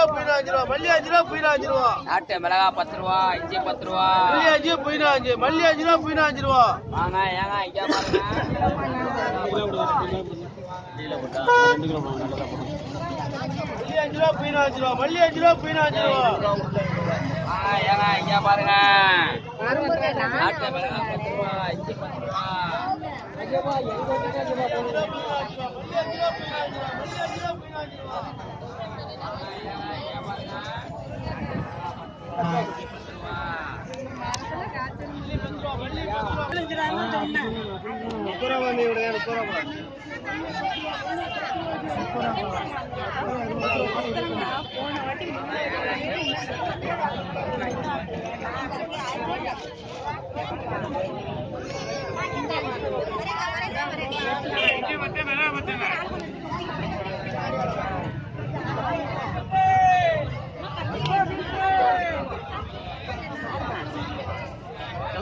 ரூபா ரூபா. மல்லி அஞ்சு ரூபா ரூபா. நாட்டு மிளகா பத்து ரூபா இஞ்சி பத்து ரூபா. மல்லி அஞ்சு பதினஞ்சு மல்லி அஞ்சு ரூபா பதினஞ்சு ரூபா. வாங்க ஏங்க இங்க பாருங்க. மல்லி அஞ்சு ரூபா ரூபா. மல்லி அஞ்சு ரூபா ஏங்க இங்க பாருங்க. நாட்டு மிளகா பத்து ரூபா இஞ்சி பத்து ரூபா.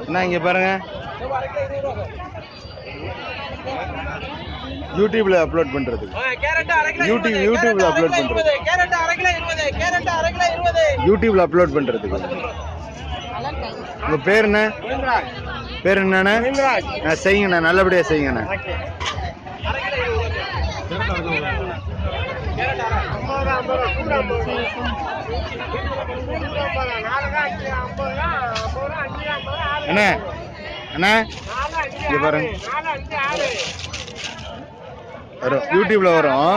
என்ன இங்க பாருங்க? யூடியூப்ல அப்லோட் பண்றது யூடியூப் யூடியூப்ல அப்லோட் பண்றது. யூடியூப்ல அப்லோட் பண்றதுக்கு. உங்க பேர் என்ன? பேர் என்னண்ணே? ஆ, செய்யுங்கண்ணே நல்லபடியா செய்யுங்கண்ணே அண்ணே அண்ணா இங்க பாருங்க. வரும். யூடியூப்ல வரும்.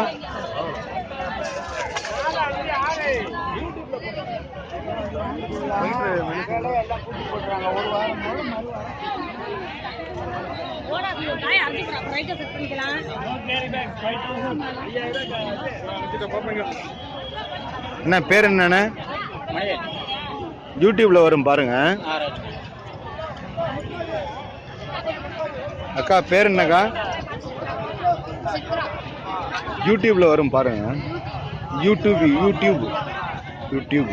என்ன பேர் என்னண்ணே? யூடியூப்ல வரும் பாருங்க. அக்கா பேர் என்னக்கா? யூடியூப்ல வரும் பாருங்க. YouTube YouTube. யூடியூப்.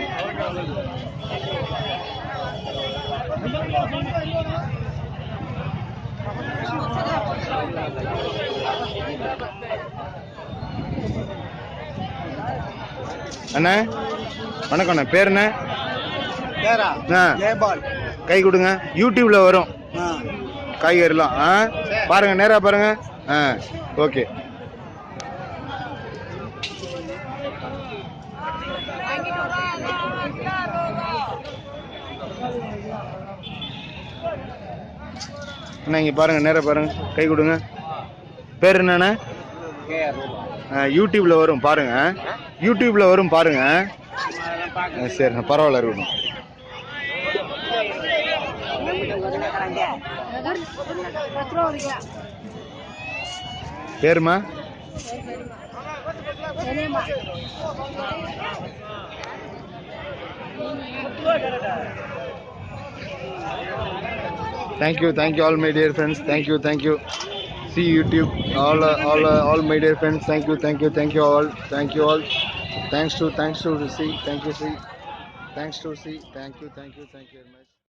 அண்ணா வணக்கம் அண்ணா. பேர் என்ன? கை கொடுங்க. யூடியூப்ல வரும். காய்கறிலாம் ஆ? பாருங்க நேராக பாருங்க. ஆ ஓகே. அண்ணா இங்கே பாருங்க நேராக பாருங்க. கை கொடுங்க. பேர் என்னண்ணே? ஆ, யூடியூப்ல வரும் பாருங்க. யூடியூப்ல வரும் பாருங்க. ஆ, சரி பரவாயில்ல இருக்கட்டும் பேருமா thank you thank you all my dear friends thank you thank you see youtube all uh, all uh, all my dear friends thank you thank you thank you all thank you all thanks to thanks to see thank you see thanks to see thank you thank you thank you very much